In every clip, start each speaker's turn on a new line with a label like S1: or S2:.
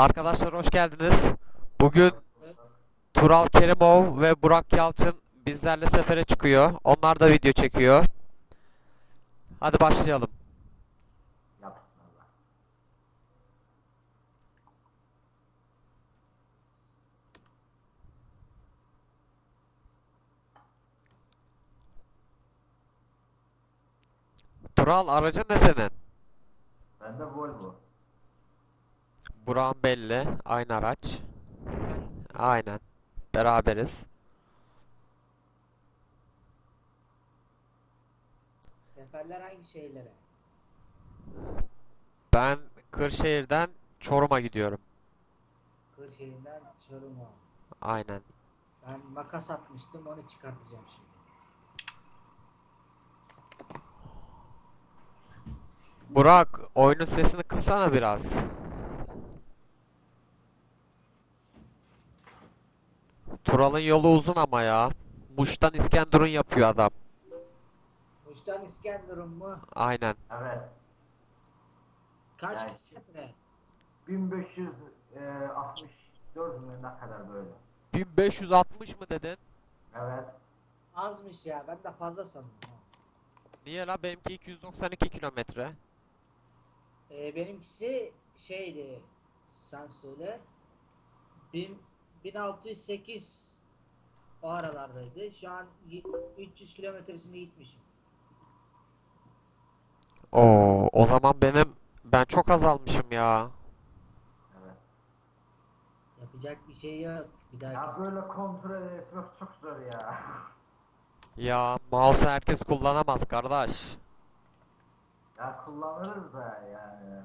S1: Arkadaşlar hoş geldiniz. Bugün Tural Kerimov ve Burak Yalçın bizlerle sefere çıkıyor. Onlar da video çekiyor. Hadi başlayalım. Tural aracın ne senin?
S2: Bende Volvo.
S1: Burak'ın belli. Aynı araç. Aynen. Beraberiz.
S3: Seferler hangi şehirlere?
S1: Ben Kırşehir'den Çorum'a gidiyorum.
S3: Kırşehir'den Çorum'a.
S1: Aynen.
S3: Ben makas atmıştım onu çıkartacağım şimdi.
S1: Burak oyunun sesini kıssana biraz. Tural'ın yolu uzun ama ya. Muş'tan İskenderun yapıyor adam.
S3: Muş'tan İskenderun mu?
S1: Aynen.
S2: Evet.
S3: Kaç
S2: Yani-
S3: kilometre?
S2: 1564 mü ne kadar böyle.
S1: 1560 mı dedin?
S2: Evet.
S3: Azmış ya ben de fazla sandım. ha.
S1: Niye la benimki 292 kilometre.
S3: Ee, benimkisi şeydi sen söyle. Bin, 1608 o aralardaydı. Şu an y- 300 kilometresini gitmişim.
S1: Oo, o zaman benim ben çok azalmışım ya.
S2: Evet.
S3: Yapacak bir şey yok. Bir
S2: Ya
S3: dahaki
S2: böyle kontrol etmek çok zor ya.
S1: Ya mouse herkes kullanamaz kardeş.
S2: Ya kullanırız da yani.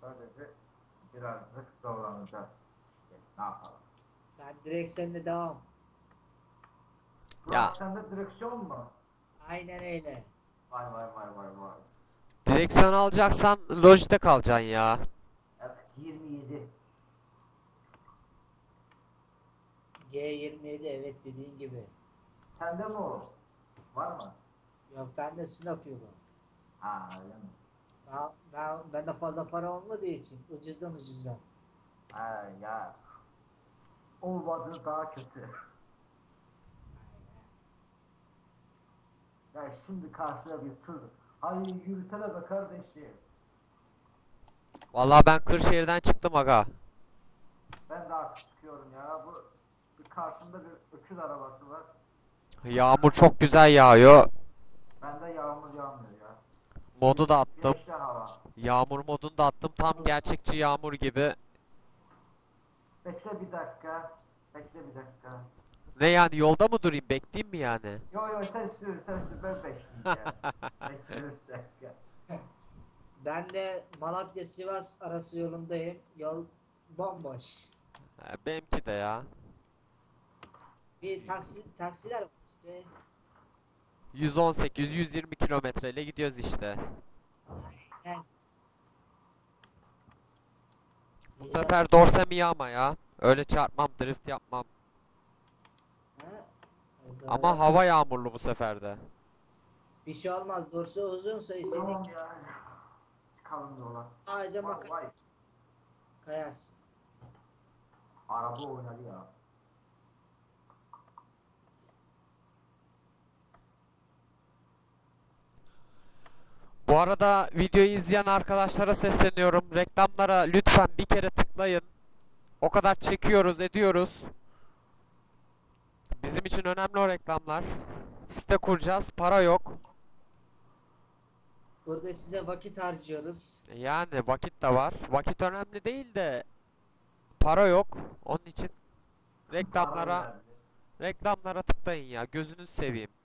S2: Sadece birazcık zorlanacağız. Ne yapalım.
S3: ben direksiyonla devam.
S2: Burak
S1: Ya.
S2: sende direksiyon mu?
S3: Aynen öyle.
S2: Vay vay vay vay vay.
S1: Direksiyon alacaksan Logitech alacaksın ya.
S2: Evet 27.
S3: G27 evet dediğin gibi.
S2: Sende mi o? Var mı?
S3: Yok bende sınav yok.
S2: Ha öyle mi?
S3: Ben, ben, bende fazla para olmadığı için ucuzdan ucuzdan.
S2: Ha ya. Olmadı daha kötü. Ya şimdi karşıya bir tur. Ay yürüsene be kardeşim.
S1: Vallahi ben Kırşehir'den çıktım aga.
S2: Ben de artık çıkıyorum ya. Bu bir karşımda bir öküz arabası var.
S1: Yağmur çok güzel yağıyor.
S2: Bende yağmur yağmıyor ya.
S1: Modu da attım.
S2: Güneşli hava.
S1: Yağmur modunu da attım. Tam gerçekçi yağmur gibi.
S2: Bekle bir dakika. Bekle bir dakika.
S1: Ne yani yolda mı durayım? Bekleyeyim mi yani?
S2: Yo yo sen sür sen sür ben bekleyeceğim. Bekle bir dakika.
S3: Ben de Malatya Sivas arası yolundayım. Yol bomboş.
S1: Ha, Benimki de ya.
S3: Bir taksi taksiler var işte.
S1: 118-120 kilometreyle gidiyoruz işte.
S3: Yani
S1: Bu sefer dorsem iyi ama ya. Öyle çarpmam, drift yapmam.
S3: ha,
S1: Ama hava yağmurlu bu sefer de.
S3: bir şey olmaz. Dorsu uzunsa
S2: Tamam
S3: seni
S2: ya. Çıkalım yola.
S3: ağaca
S2: Vay
S3: maka
S2: vay.
S3: kayarsın.
S2: Araba oynadı ya.
S1: Bu arada videoyu izleyen arkadaşlara sesleniyorum. Reklamlara lütfen bir kere tıklayın. O kadar çekiyoruz, ediyoruz. Bizim için önemli o reklamlar. Site kuracağız, para yok.
S3: Burada size vakit harcıyoruz.
S1: Yani vakit de var. Vakit önemli değil de para yok. Onun için reklamlara reklamlara tıklayın ya. Gözünüzü seveyim.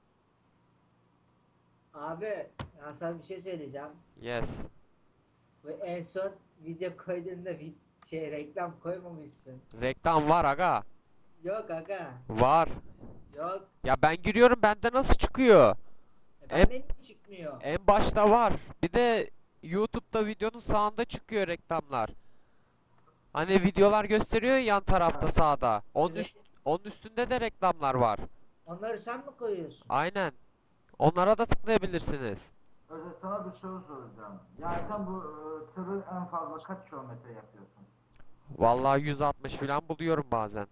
S3: Abi ya sana bir şey söyleyeceğim.
S1: Yes.
S3: Ve en son video koyduğunda bir şey reklam koymamışsın.
S1: Reklam var aga.
S3: Yok aga.
S1: Var.
S3: Yok.
S1: Ya ben giriyorum bende nasıl çıkıyor?
S3: E, bende niye çıkmıyor?
S1: En başta var. Bir de YouTube'da videonun sağında çıkıyor reklamlar. Hani videolar gösteriyor ya yan tarafta sağda. Onun
S3: Evet.
S1: üst onun üstünde de reklamlar var.
S3: Onları sen mi koyuyorsun?
S1: Aynen. Onlara da tıklayabilirsiniz.
S2: Özel sana bir soru soracağım. Yani sen bu e, tırı en fazla kaç kilometre yapıyorsun?
S1: Vallahi 160 falan buluyorum bazen.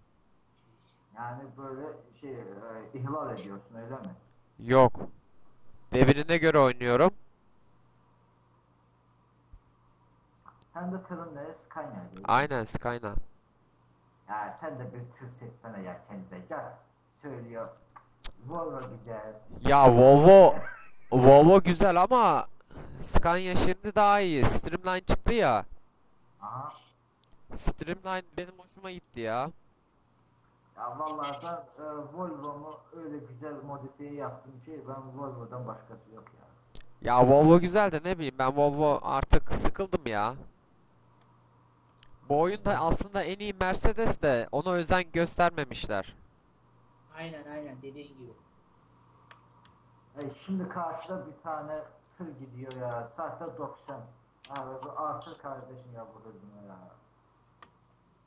S2: Yani böyle şey e, ihlal ediyorsun öyle mi?
S1: Yok. Devrine göre oynuyorum.
S2: Sen de tırın ne? Scania değil.
S1: Aynen Skyna.
S2: Ya sen de bir tır seçsene ya kendine. Gel. Söylüyor. Volvo güzel.
S1: Ya Volvo Volvo güzel ama Scania şimdi daha iyi. Streamline çıktı ya.
S2: Aha.
S1: Streamline benim hoşuma gitti ya.
S2: Ya vallahi ben e, Volvo'mu öyle güzel modifiye yaptım ki ben Volvo'dan başkası yok ya.
S1: Ya Volvo güzel de ne bileyim ben Volvo artık sıkıldım ya. Bu oyunda aslında en iyi Mercedes de ona özen göstermemişler.
S3: Aynen aynen dediğin gibi.
S2: E, şimdi karşıda bir tane tır gidiyor ya. Saatte 90. Abi bu artır kardeşim ya bu hızını ya.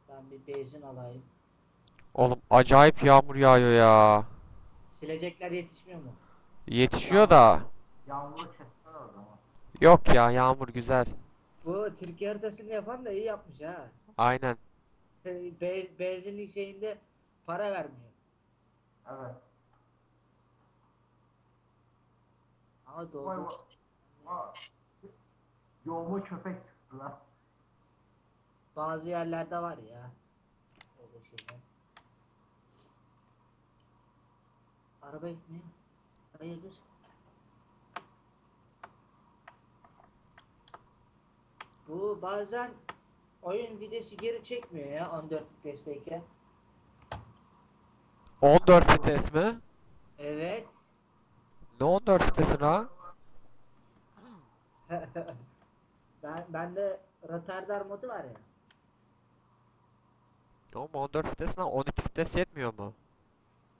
S3: Ben bir benzin alayım.
S1: Oğlum acayip yağmur yağıyor ya.
S3: Silecekler yetişmiyor mu?
S1: Yetişiyor da
S2: Yağmuru kessene o zaman.
S1: yok ya yağmur güzel.
S3: Bu Türkiye haritasını yapan da iyi yapmış ha.
S1: Aynen.
S3: Be benzinlik şeyinde para vermiyor.
S2: Evet.
S3: Ama doğru.
S2: Yoğumu köpek çıktı lan.
S3: Bazı yerlerde var ya. Öyle şeyler. Araba gitmiyor. Hayırdır? Bu bazen oyun videosu geri çekmiyor ya 14 vitesteyken.
S1: 14 vites mi?
S3: Evet.
S1: Ne 14 vitesi ha?
S3: ben bende retardar modu var ya.
S1: Oğlum 14 vites lan 12 vites yetmiyor mu?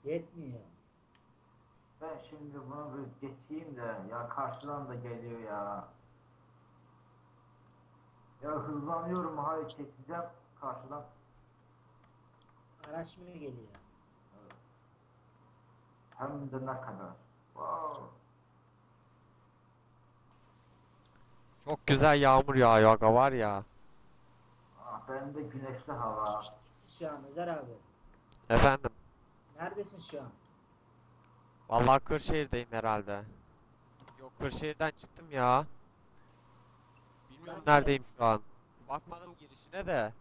S3: Yetmiyor.
S2: Ben şimdi bunu bir geçeyim de ya karşıdan da geliyor ya. Ya hızlanıyorum hayır geçeceğim karşıdan.
S3: Araç mı geliyor?
S2: Hem de ne kadar. Wow.
S1: Çok güzel yağmur yağıyor aga var ya.
S2: Ah, benim de güneşli hava.
S3: Şu an Özer abi.
S1: Efendim.
S3: Neredesin şu an?
S1: Vallahi Kırşehir'deyim herhalde. Yok Kırşehir'den çıktım ya. Bilmiyorum neredeyim şu an. Bakmadım girişine de.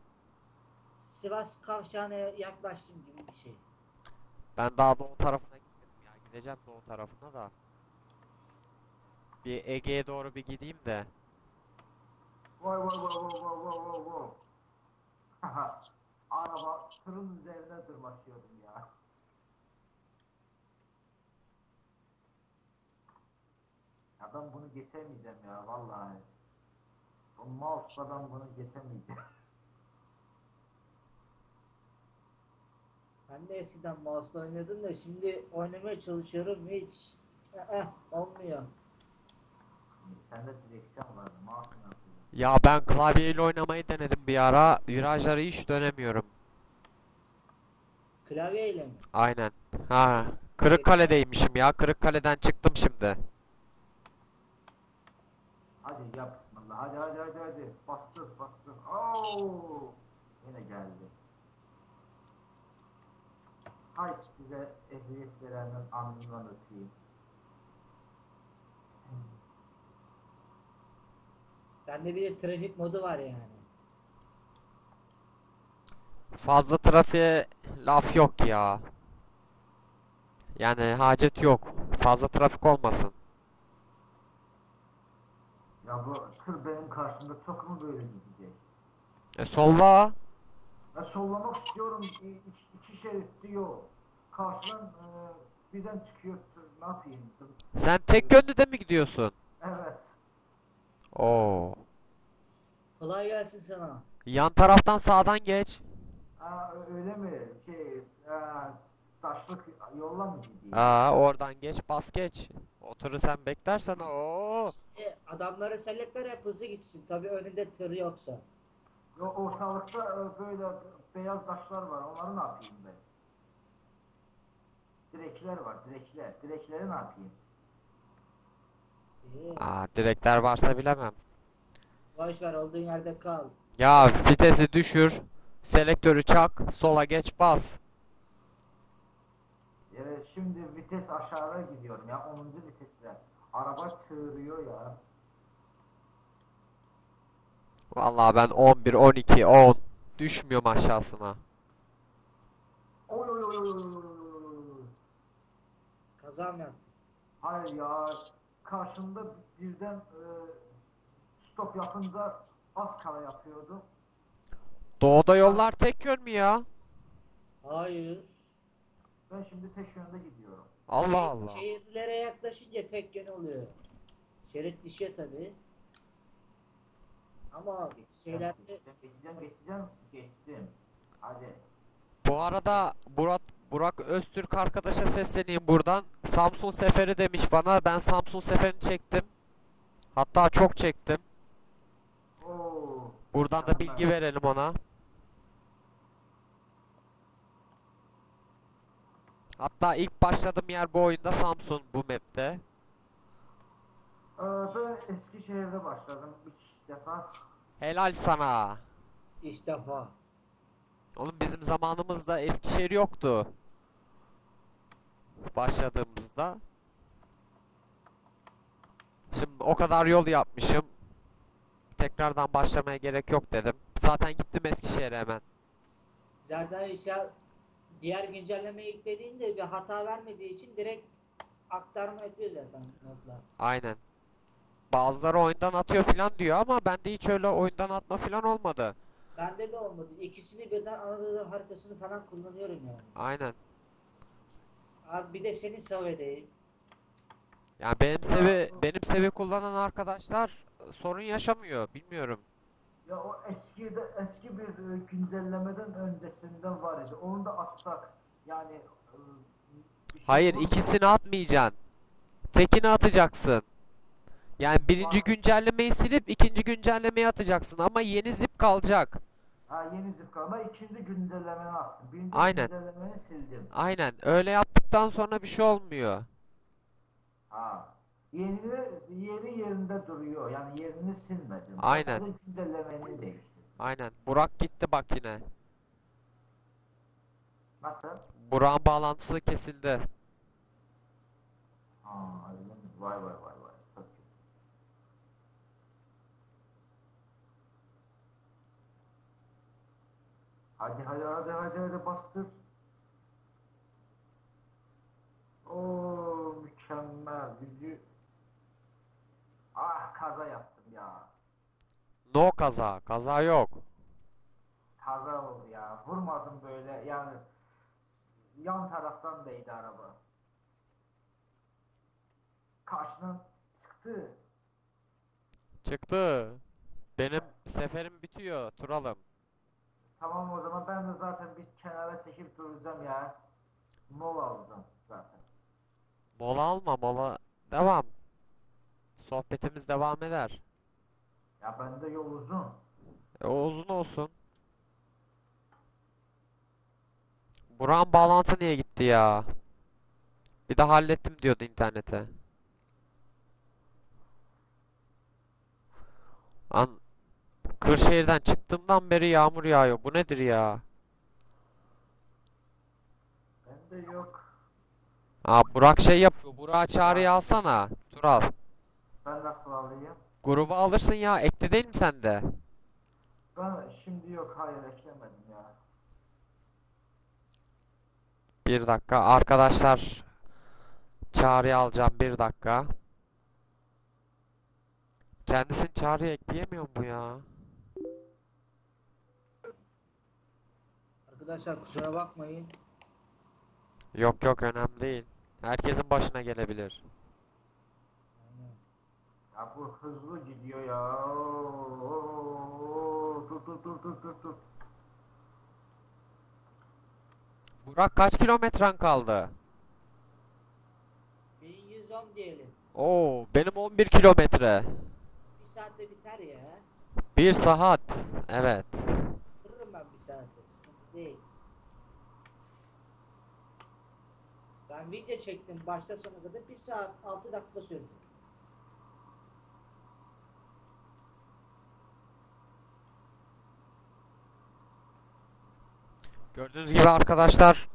S3: Sivas kavşağına yaklaştım gibi bir şey.
S1: Ben daha doğu tarafına Gideceğim doğu tarafına da. Bir Ege'ye doğru bir gideyim de.
S2: Vay vay vay vay vay vay vay vay. Araba tırın üzerine tırmaşıyordum ya. Ya ben bunu geçemeyeceğim ya vallahi. Bu mouse'la ben bunu geçemeyeceğim.
S3: Ben de eskiden mouse'la oynuyordum da şimdi oynamaya çalışıyorum hiç eh, olmuyor.
S2: Sende direksiyon var. Mouse'u ne yapıyorsun?
S1: Ya ben klavyeyle oynamayı denedim bir ara. Virajları hiç dönemiyorum.
S3: Klavyeyle mi?
S1: Aynen. Ha, Kırıkkale'deymişim ya. Kırıkkale'den çıktım şimdi.
S2: Hadi ya bismillah. Hadi hadi hadi hadi. Bastır bastır. Oo! Yine geldi. Hay size ehliyet verenin alnından öpeyim.
S3: Bende bir de trafik modu var yani.
S1: Fazla trafiğe laf yok ya. Yani hacet yok. Fazla trafik olmasın.
S2: Ya bu tır benim karşımda çok mu böyle gidecek?
S1: E solla.
S2: Ben sollamak istiyorum. İ- İki, iki şerit diyor. Karşıdan e, birden çıkıyor. Ne yapayım?
S1: Sen tek yönlü de mi gidiyorsun?
S2: Evet.
S1: Oo.
S3: Kolay gelsin sana.
S1: Yan taraftan sağdan geç.
S2: Aa, öyle mi? Şey, e, taşlık yolla mı gideyim?
S1: Aa oradan geç bas geç. Oturur sen beklersen o.
S3: E, adamları selepler hep hızlı gitsin. Tabii önünde tır yoksa.
S2: Yo, ortalıkta e, böyle beyaz taşlar var. Onları ne yapayım ben? Direkçiler var, direkçiler. Direkçileri ne yapayım?
S3: İyi.
S1: Aa direkler varsa bilemem.
S3: Boş ver olduğun yerde kal.
S1: Ya vitesi düşür. Selektörü çak, sola geç bas.
S2: Yani şimdi vites aşağı gidiyorum ya 10. vitesle. Araba çığırıyor ya.
S1: Vallahi ben 11, 12, 10 düşmüyorum aşağısına.
S3: Kaza mı yaptın?
S2: Hayır ya karşımda birden e, stop yapınca az kala yapıyordu.
S1: Doğuda yollar tek yön mü ya?
S3: Hayır.
S2: Ben şimdi tek yönde gidiyorum.
S1: Allah Allah.
S3: Şehirlere yaklaşınca tek yön oluyor. Şerit düşüyor tabi. Ama
S2: Geçeceğim,
S3: şeylerde
S2: geçeceğim, geçeceğim, geçeceğim, geçtim. Hadi.
S1: Bu arada Burak Burak Öztürk arkadaşa sesleneyim buradan. Samsun seferi demiş bana. Ben Samsun seferini çektim. Hatta çok çektim.
S2: Oo.
S1: Buradan da bilgi verelim ona. Hatta ilk başladığım yer bu oyunda Samsun bu map'te.
S2: Ee, ben Eskişehir'de başladım 3 defa.
S1: Helal sana.
S3: ilk defa.
S1: Oğlum bizim zamanımızda Eskişehir yoktu. Başladığımızda. Şimdi o kadar yol yapmışım. Tekrardan başlamaya gerek yok dedim. Zaten gittim Eskişehir'e hemen.
S3: Zaten işte diğer güncellemeyi yüklediğinde bir hata vermediği için direkt aktarma yapıyor zaten notlar.
S1: Aynen. Bazıları oyundan atıyor filan diyor ama bende hiç öyle oyundan atma filan olmadı.
S3: Bende de olmadı. İkisini birden Anadolu haritasını falan kullanıyorum yani.
S1: Aynen.
S3: Abi bir de seni sav edeyim.
S1: Yani benim sevi benim sevi kullanan arkadaşlar sorun yaşamıyor. Bilmiyorum.
S2: Ya o eski de eski bir e, güncellemeden öncesinden var idi. Onu da atsak yani e, şey
S1: Hayır ikisini atmayacaksın. Tekini atacaksın. Yani birinci güncellemeyi silip ikinci güncellemeyi atacaksın ama yeni zip kalacak.
S2: Ha yeni zip kalma ikinci güncellemeni attım. Birinci
S1: Aynen.
S2: güncellemeni sildim.
S1: Aynen. Öyle yaptıktan sonra bir şey olmuyor.
S2: Ha. Yeni yeri yerinde duruyor. Yani yerini silmedim.
S1: Aynen.
S2: Sadece güncellemeni değiştirdim.
S1: Aynen. Burak gitti bak yine.
S2: Nasıl?
S1: Burak'ın bağlantısı kesildi.
S2: Ha? Vay vay vay vay. Çok kötü. Hadi hadi hadi hadi hadi bastır. Oo mükemmel. Bizi Ah kaza yaptım ya.
S1: No kaza. Kaza yok.
S2: Kaza oldu ya. Vurmadım böyle yani yan taraftan değdi araba. Karşıdan çıktı.
S1: Çıktı. Benim seferim bitiyor. Turalım.
S2: Tamam o zaman ben de zaten bir kenara çekip duracağım ya. Mola alacağım zaten.
S1: Mola alma mola. Devam. Sohbetimiz devam eder.
S2: Ya bende yol uzun.
S1: E, o uzun olsun. Burak'ın bağlantı niye gitti ya? Bir de hallettim diyordu internete. An Kırşehir'den çıktığımdan beri yağmur yağıyor. Bu nedir ya?
S2: Bende yok.
S1: Aa Burak şey yapıyor. Burak'a çağrıya alsana. Tural.
S2: Ben nasıl alayım?
S1: Gruba alırsın ya. Ekli değil mi sende?
S2: Ben şimdi yok hayır eklemedim ya.
S1: Bir dakika. Arkadaşlar çağrıya alacağım. Bir dakika. Kendisini çağrıya ekleyemiyor mu ya?
S3: Arkadaşlar kusura bakmayın.
S1: Yok yok önemli değil. Herkesin başına gelebilir.
S2: Ya bu hızlı gidiyor ya. Oo, Dur dur dur dur dur dur.
S1: Burak kaç kilometren kaldı?
S3: 1110 diyelim.
S1: Oo benim 11 kilometre.
S3: Bir saatte biter ya.
S1: Bir saat. Evet.
S3: Dururum ben bir saatte. Sıkıntı değil. Ben video çektim başta sona kadar bir saat 6 dakika sürdü.
S1: Gördüğünüz gibi arkadaşlar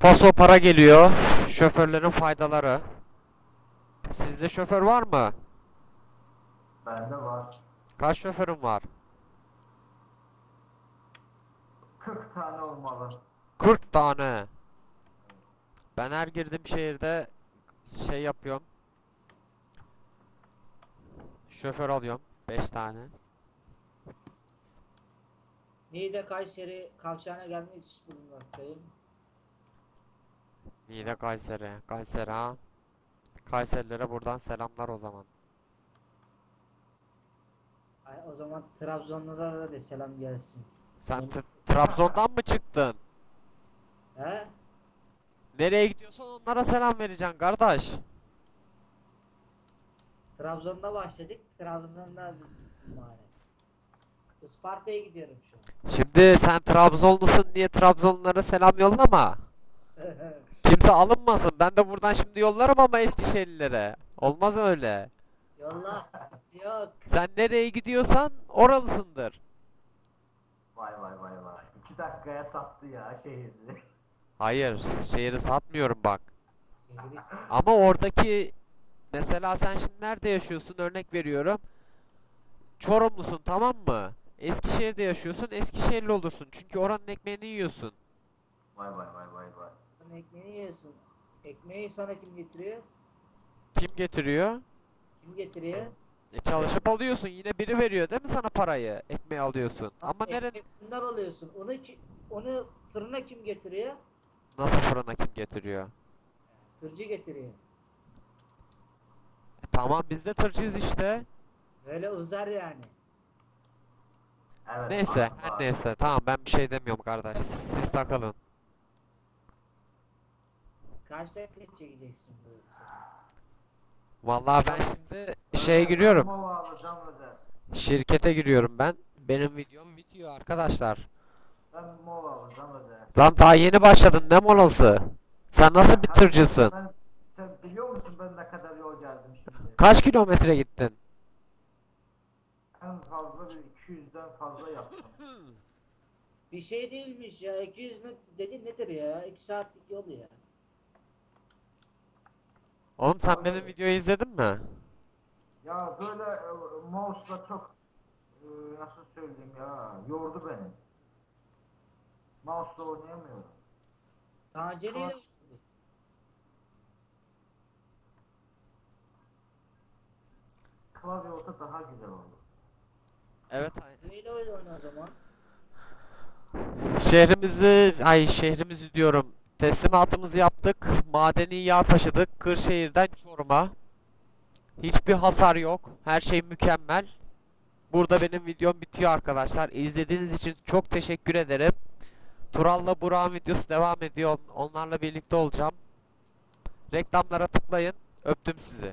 S1: paso para geliyor. Şoförlerin faydaları. Sizde şoför var mı?
S2: Bende var.
S1: Kaç şoförün var?
S2: 40 tane olmalı.
S1: 40 tane. Ben her girdiğim şehirde şey yapıyorum. Şoför alıyorum. 5 tane.
S3: Niğde Kayseri kavşağına gelmiş bulunmaktayım.
S1: Niğde Kayseri. Kayseri ha. Kayserilere buradan selamlar o zaman.
S3: Ay, o zaman Trabzonlulara da selam gelsin.
S1: Sen Trabzon'dan mı çıktın?
S3: He?
S1: Nereye gidiyorsan onlara selam vereceksin kardeş.
S3: Trabzon'da başladık. Trabzon'da. Isparta'ya gidiyorum şu an.
S1: Şimdi sen Trabzonlusun diye Trabzonlulara selam yollama. Kimse alınmasın. Ben de buradan şimdi yollarım ama Eskişehirlilere. Olmaz öyle.
S3: Yolla. Yok.
S1: Sen nereye gidiyorsan oralısındır.
S2: Vay vay vay vay. 2 dakikaya sattı ya şehirli.
S1: Hayır, şehri satmıyorum bak. Ama oradaki mesela sen şimdi nerede yaşıyorsun örnek veriyorum. Çorumlusun tamam mı? Eskişehir'de yaşıyorsun, Eskişehirli olursun. Çünkü oranın ekmeğini yiyorsun.
S2: Vay vay vay vay vay.
S3: Sen ekmeğini yiyorsun. Ekmeği sana kim getiriyor?
S1: Kim getiriyor?
S3: Kim getiriyor?
S1: E çalışıp alıyorsun. Yine biri veriyor değil mi sana parayı? Ekmeği alıyorsun. Ama nere
S3: Ekmeği fırından alıyorsun. Onu ki, onu fırına kim getiriyor?
S1: nasıl fırına kim getiriyor?
S3: Tırcı getiriyor.
S1: E tamam biz de tırcıyız işte.
S3: Böyle uzar yani.
S2: Evet.
S1: Neyse, her neyse. Tamam ben bir şey demiyorum kardeş. Siz takılın.
S3: Kaç dakika çekeceksin bu?
S1: Vallahi ben şimdi şeye giriyorum. Şirkete giriyorum ben. Benim videom bitiyor arkadaşlar.
S2: Ben mova alacağım özel.
S1: Lan daha yeni başladın ne molası? Sen nasıl bir tırcısın?
S2: Ben, sen biliyor musun ben ne kadar yol geldim şimdi?
S1: Kaç kilometre gittin?
S2: En fazla bir 200'den fazla yaptım.
S3: Bir şey değilmiş ya. 200 ne, dedi nedir ya? 2 saatlik yol ya.
S1: Oğlum sen benim videoyu izledin mi?
S2: Ya böyle e, mouse'la çok e, nasıl söyleyeyim ya yordu beni. Mouse'la oynayamıyorum.
S3: Taceliyle
S2: Klavye olsa daha güzel olur.
S1: Evet.
S3: Neyle oyun oyna o zaman?
S1: Şehrimizi, ay şehrimizi diyorum. Teslimatımızı yaptık. Madeni yağ taşıdık. Kırşehir'den Çorum'a. Hiçbir hasar yok. Her şey mükemmel. Burada benim videom bitiyor arkadaşlar. İzlediğiniz için çok teşekkür ederim. Tural'la Burak'ın videosu devam ediyor. Onlarla birlikte olacağım. Reklamlara tıklayın. Öptüm sizi.